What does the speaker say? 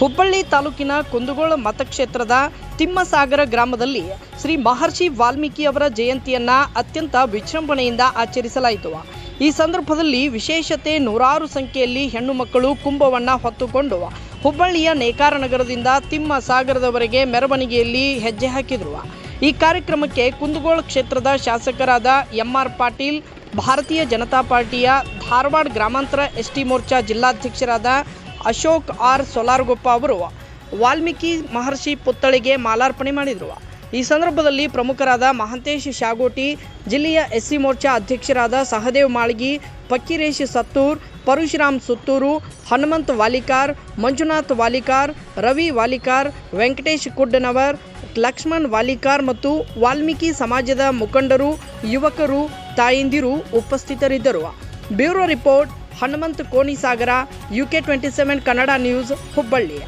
ಹುಬ್ಬಳ್ಳಿ ತಾಲೂಕಿನ ಕುಂದಗೋಳ ಮತಕ್ಷೇತ್ರದ ತಿಮ್ಮಸಾಗರ ಗ್ರಾಮದಲ್ಲಿ ಶ್ರೀ ಮಹರ್ಷಿ ವಾಲ್ಮೀಕಿ ಅವರ ಜಯಂತಿಯನ್ನ ಅತ್ಯಂತ ವಿಜೃಂಭಣೆಯಿಂದ ಆಚರಿಸಲಾಯಿತು. ಈ ಸಂದರ್ಭದಲ್ಲಿ ವಿಶೇಷತೆ ನೂರಾರು ಸಂಖ್ಯೆಯಲ್ಲಿ ಹೆಣ್ಣು ಮಕ್ಕಳು ಕುಂಭವನ್ನ ಹೊತ್ತುಕೊಂಡು ಹುಬ್ಬಳ್ಳಿಯ ನೇಕಾರ ನಗರದಿಂದ ತಿಮ್ಮಸಾಗರದವರೆಗೆ ಮೆರವಣಿಗೆಯಲ್ಲಿ ಹೆಜ್ಜೆ ಹಾಕಿದರು. ಈ ಕಾರ್ಯಕ್ರಮಕ್ಕೆ ಕುಂದಗೋಳ ಕ್ಷೇತ್ರದ ಶಾಸಕರಾದ ಎಂಆರ್ ಪಾಟೀಲ್, ಭಾರತೀಯ ಜನತಾ ಪಾರ್ಟಿಯ ಧಾರವಾಡ ಗ್ರಾಮಾಂತರ ಎಸ್ಟಿ ಮೋರ್ಚಾ ಜಿಲ್ಲಾಧ್ಯಕ್ಷರಾದ ಅಶೋಕ್ ಆರ್ ಸೊಲಾರ್ಗೊಪ್ಪ ಅವರು ವಾಲ್ಮೀಕಿ ಮಹರ್ಷಿ ಪುತ್ಥಳಿಗೆ ಮಾಲಾರ್ಪಣೆ ಮಾಡಿದರು. ಈ ಸಂದರ್ಭದಲ್ಲಿ ಪ್ರಮುಖರಾದ ಮಹಂತೇಶ್ ಶಾಗೋಟಿ, ಜಿಲ್ಲೆಯ ಎಸ್ಸಿ ಮೋರ್ಚಾ ಅಧ್ಯಕ್ಷರಾದ ಸಹದೇವ್ ಮಾಳ್ಗಿ ಪಕ್ಕಿರೇಶ್ ಸತ್ತೂರ್, ಪರಶುರಾಮ್ ಸುತ್ತೂರು, ಹನುಮಂತ್ ವಾಲಿಕಾರ್, ಮಂಜುನಾಥ್ ವಾಲಿಕಾರ್, ರವಿ ವಾಲಿಕಾರ್, ವೆಂಕಟೇಶ್ ಕುಡ್ಡನವರ್, ಲಕ್ಷ್ಮಣ್ ವಾಲಿಕಾರ್ ಮತ್ತು ವಾಲ್ಮೀಕಿ ಸಮಾಜದ ಮುಖಂಡರು, ಯುವಕರು, ತಾಯಂದಿರು ಉಪಸ್ಥಿತರಿದ್ದರು. Bureau report Hanumant Konisagara UK twenty seven Kannada news Hubballi